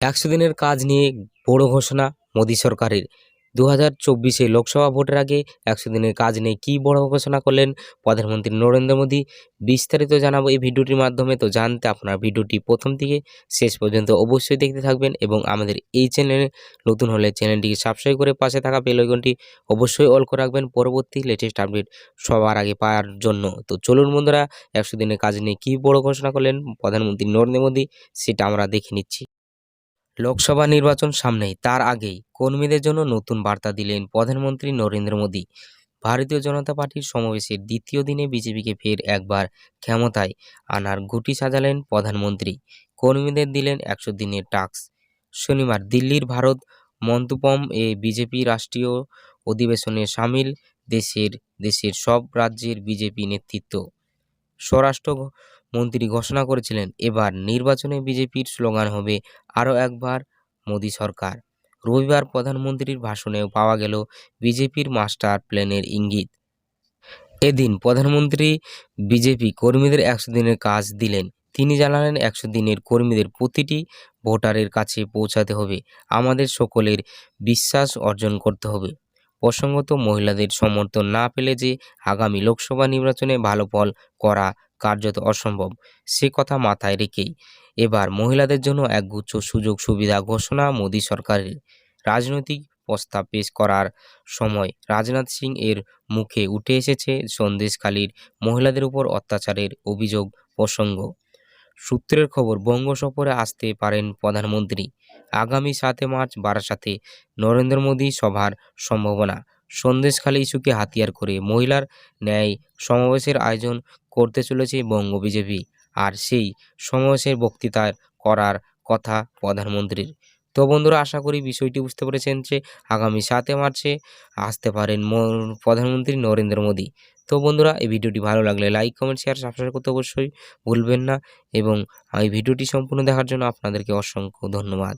একশো দিনের কাজ নিয়ে বড় ঘোষণা মোদী সরকারের। দু হাজার চব্বিশে লোকসভা ভোটের আগে একশো দিনের কাজ নিয়ে কী বড় ঘোষণা করলেন প্রধানমন্ত্রী নরেন্দ্র মোদী, বিস্তারিত জানাব এই ভিডিওটির মাধ্যমে। তো জানতে আপনার ভিডিওটি প্রথম থেকে শেষ পর্যন্ত অবশ্যই দেখতে থাকবেন এবং আমাদের এই চ্যানেলে নতুন হলে চ্যানেলটিকে সাবস্ক্রাইব করে পাশে থাকা বেল আইকনটি অবশ্যই অল করে রাখবেন। পরবর্তী লেটেস্ট আপডেট সবার আগে পাওয়ার জন্য। তো চলুন বন্ধুরা, একশো দিনের কাজ নিয়ে কী বড় ঘোষণা করলেন প্রধানমন্ত্রী নরেন্দ্র মোদী, সেটা আমরা দেখে নিচ্ছি। লোকসভা নির্বাচন সামনেই, তার আগেই কর্মীদের জন্য নতুন বার্তা দিলেন প্রধানমন্ত্রী নরেন্দ্র মোদী। ভারতীয় জনতা পার্টির সমাবেশের দ্বিতীয় দিনে বিজেপিকে ফের একবার ক্ষমতায় আনার গুটি সাজালেন প্রধানমন্ত্রী। কর্মীদের দিলেন একশো দিনের টাস্ক। শনিবার দিল্লির ভারত মন্তপম এ বিজেপি রাষ্ট্রীয় অধিবেশনে সামিল, দেশের দেশের সব রাজ্যের বিজেপি নেতৃত্ব। স্বরাষ্ট্র মন্ত্রী ঘোষণা করেছিলেন, এবার নির্বাচনে বিজেপির স্লোগান হবে আরও একবার মোদী সরকার। রবিবার প্রধানমন্ত্রীর ভাষণেও পাওয়া গেল বিজেপির মাস্টার প্ল্যানের ইঙ্গিত। এদিন প্রধানমন্ত্রী বিজেপি কর্মীদের একশো দিনের কাজ দিলেন। তিনি জানালেন, একশো দিনের কর্মীদের প্রতিটি ভোটারের কাছে পৌঁছাতে হবে। আমাদের সকলের বিশ্বাস অর্জন করতে হবে। প্রসঙ্গত মহিলাদের সমর্থন না পেলে যে আগামী লোকসভা নির্বাচনে ভালো ফল করা কার্যত অসম্ভব, সে কথা মাথায় রেখেই। এবার মহিলাদের জন্য একগুচ্ছ সুযোগ সুবিধা ঘোষণা মোদী সরকারের। রাজনৈতিক প্রস্তাব পেশ করার সময় রাজনাথ সিং এর মুখে উঠে এসেছে সন্দেশকালীর মহিলাদের উপর অত্যাচারের অভিযোগ প্রসঙ্গ। সূত্রের খবর, বঙ্গ সফরে আসতে পারেন প্রধানমন্ত্রী। আগামী সাতে মার্চ বারাসাতে নরেন্দ্র মোদী সভার সম্ভাবনা। সন্দেশখালী ইস্যুকে হাতিয়ার করে মহিলার ন্যায় সমাবেশের আয়োজন করতে চলেছে বঙ্গ বিজেপি। আর সেই সমাবেশের বক্তৃতার করার কথা প্রধানমন্ত্রীর। তো বন্ধুরা, আশা করি বিষয়টি বুঝতে পেরেছেন যে আগামী সাতে মার্চে আসতে পারেন প্রধানমন্ত্রী নরেন্দ্র মোদী। তো বন্ধুরা, এই ভিডিওটি ভালো লাগলে লাইক, কমেন্ট, শেয়ার, সাবস্ক্রাইব করতে অবশ্যই ভুলবেন না। এবং এই ভিডিওটি সম্পূর্ণ দেখার জন্য আপনাদেরকে অসংখ্য ধন্যবাদ।